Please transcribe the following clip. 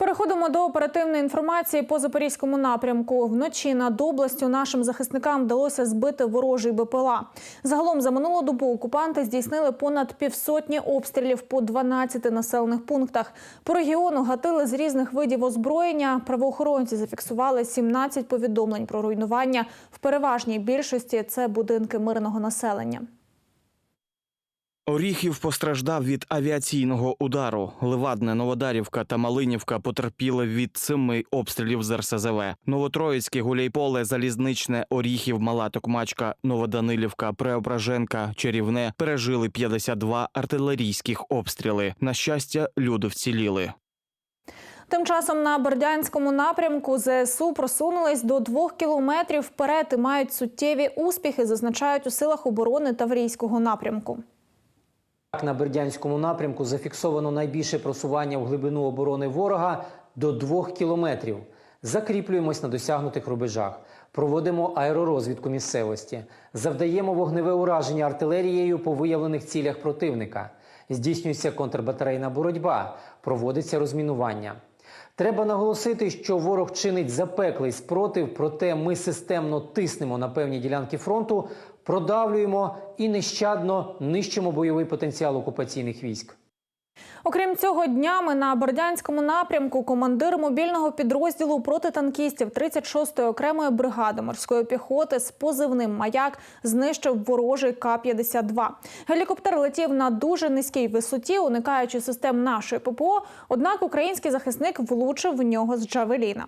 Переходимо до оперативної інформації по запорізькому напрямку. Вночі над областю нашим захисникам вдалося збити ворожий БПЛА. Загалом за минулу добу окупанти здійснили понад півсотні обстрілів по 12 населених пунктах. По регіону гатили з різних видів озброєння. Правоохоронці зафіксували 17 повідомлень про руйнування. В переважній більшості це будинки мирного населення. Оріхів постраждав від авіаційного удару. Левадне, Новодарівка та Малинівка потерпіли від семи обстрілів з РСЗВ. Новотроїцьке, Гуляйполе, Залізничне, Оріхів, Мала Токмачка, Новоданилівка, Преображенка, Чарівне пережили 52 артилерійських обстріли. На щастя, люди вціліли. Тим часом на Бердянському напрямку ЗСУ просунулись до двох кілометрів вперед і мають суттєві успіхи, зазначають у силах оборони Таврійського напрямку. Так, на Бердянському напрямку зафіксовано найбільше просування в глибину оборони ворога до двох кілометрів. Закріплюємось на досягнутих рубежах, проводимо аеророзвідку місцевості, завдаємо вогневе ураження артилерією по виявлених цілях противника, здійснюється контрбатарейна боротьба, проводиться розмінування. Треба наголосити, що ворог чинить запеклий спротив, проте ми системно тиснемо на певні ділянки фронту, продавлюємо і нещадно нищимо бойовий потенціал окупаційних військ. Окрім цього, днями на Бердянському напрямку командир мобільного підрозділу протитанкістів 36-ї окремої бригади морської піхоти з позивним маяк знищив ворожий К-52. Гелікоптер летів на дуже низькій висоті, уникаючи систем нашої ППО. Однак український захисник влучив в нього з Джавеліна.